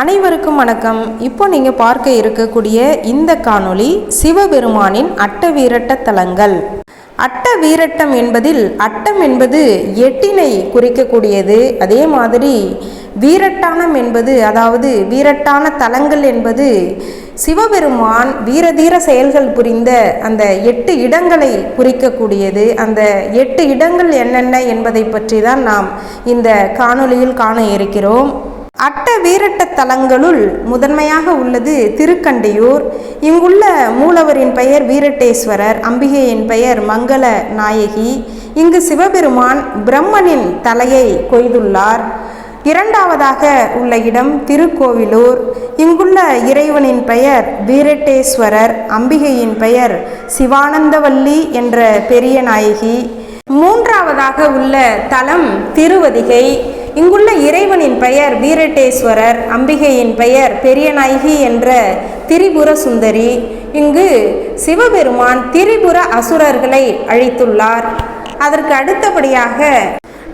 அனைவருக்கும் வணக்கம். இப்போ நீங்கள் பார்க்க இருக்கக்கூடிய இந்த காணொளி சிவபெருமானின் அட்ட வீரட்ட தலங்கள் அட்ட வீரட்டம் என்பதில் அட்டம் என்பது எட்டினை குறிக்கக்கூடியது. அதே மாதிரி வீரட்டானம் என்பது அதாவது வீரட்டான தலங்கள் என்பது சிவபெருமான் வீரதீர செயல்கள் புரிந்த அந்த எட்டு இடங்களை குறிக்கக்கூடியது. அந்த எட்டு இடங்கள் என்னென்ன என்பதை பற்றி தான் நாம் இந்த காணொளியில் காண இருக்கிறோம். அட்ட வீரட்ட தலங்களுள் முதன்மையாக உள்ளது திருக்கண்டியூர். இங்குள்ள மூலவரின் பெயர் வீரட்டேஸ்வரர் அம்பிகையின் பெயர் மங்கள நாயகி. இங்கு சிவபெருமான் பிரம்மனின் தலையை கொய்துள்ளார். இரண்டாவதாக உள்ள இடம் திருக்கோவிலூர். இங்குள்ள இறைவனின் பெயர் வீரட்டேஸ்வரர் அம்பிகையின் பெயர் சிவானந்தவல்லி என்ற பெரிய நாயகி. மூன்றாவதாக உள்ள தலம் திருவதிகை. இங்குள்ள இறைவனின் பெயர் வீரட்டேஸ்வரர் அம்பிகையின் பெயர் பெரியநாயகி என்ற திரிபுர சுந்தரி. இங்கு சிவபெருமான் திரிபுர அசுரர்களை அழித்துள்ளார். அதற்கு அடுத்தபடியாக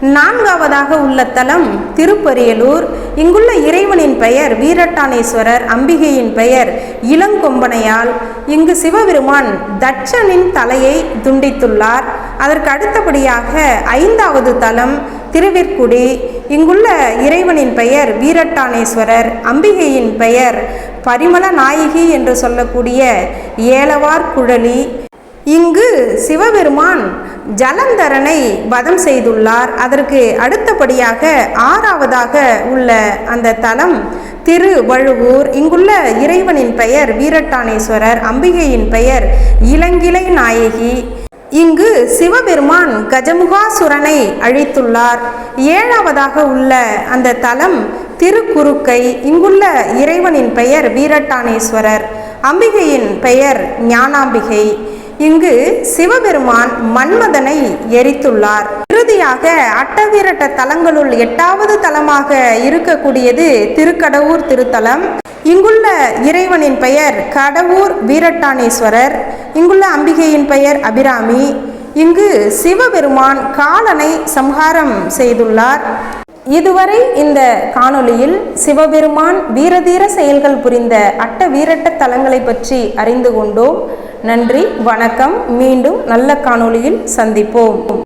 நான்காவதாக உள்ள தலம் திருப்பரியலூர். இங்குள்ள இறைவனின் பெயர் வீரட்டானேஸ்வரர் அம்பிகையின் பெயர் இளங்கொம்பனையால் இங்கு சிவபெருமான் தட்சனின் தலையை துண்டித்துள்ளார். அதற்கு அடுத்தபடியாக ஐந்தாவது தலம் திருவிற்குடி. இங்குள்ள இறைவனின் பெயர் வீரட்டானேஸ்வரர் அம்பிகையின் பெயர் பரிமள நாயகி என்று சொல்லக்கூடிய ஏலவார் குழலி. இங்கு சிவபெருமான் ஜலந்தரனை வதம் செய்துள்ளார். அதற்கு அடுத்தபடியாக ஆறாவதாக உள்ள அந்த தலம் திருவழுவூர். இங்குள்ள இறைவனின் பெயர் வீரட்டானேஸ்வரர் அம்பிகையின் பெயர் இளங்கிளை நாயகி. இங்கு சிவபெருமான் கஜமுகாசுரனை அழித்துள்ளார். ஏழாவதாக உள்ள அந்த தலம் திருக்குறுக்கை இங்குள்ள இறைவனின் பெயர் வீரட்டானேஸ்வரர் அம்பிகையின் பெயர் ஞானாம்பிகை. இங்கு சிவபெருமான் மன்மதனை எரித்துள்ளார். இறுதியாக அட்டவீரட்ட தலங்களுள் எட்டாவது தலமாக இருக்கக்கூடியது திருக்கடவுர் திருத்தலம். இங்குள்ள இறைவனின் பெயர் கடவுர் வீரட்டானேஸ்வரர். இங்குள்ள அம்பிகையின் பெயர் அபிராமி. இங்கு சிவபெருமான் காலனை சம்ஹாரம் செய்துள்ளார். இதுவரை இந்த காணொளியில் சிவபெருமான் வீரதீர செயல்கள் புரிந்த அட்ட வீரட்ட தலங்களை பற்றி அறிந்து கொண்டோம். நன்றி வணக்கம். மீண்டும் நல்ல காணொளியில் சந்திப்போம்.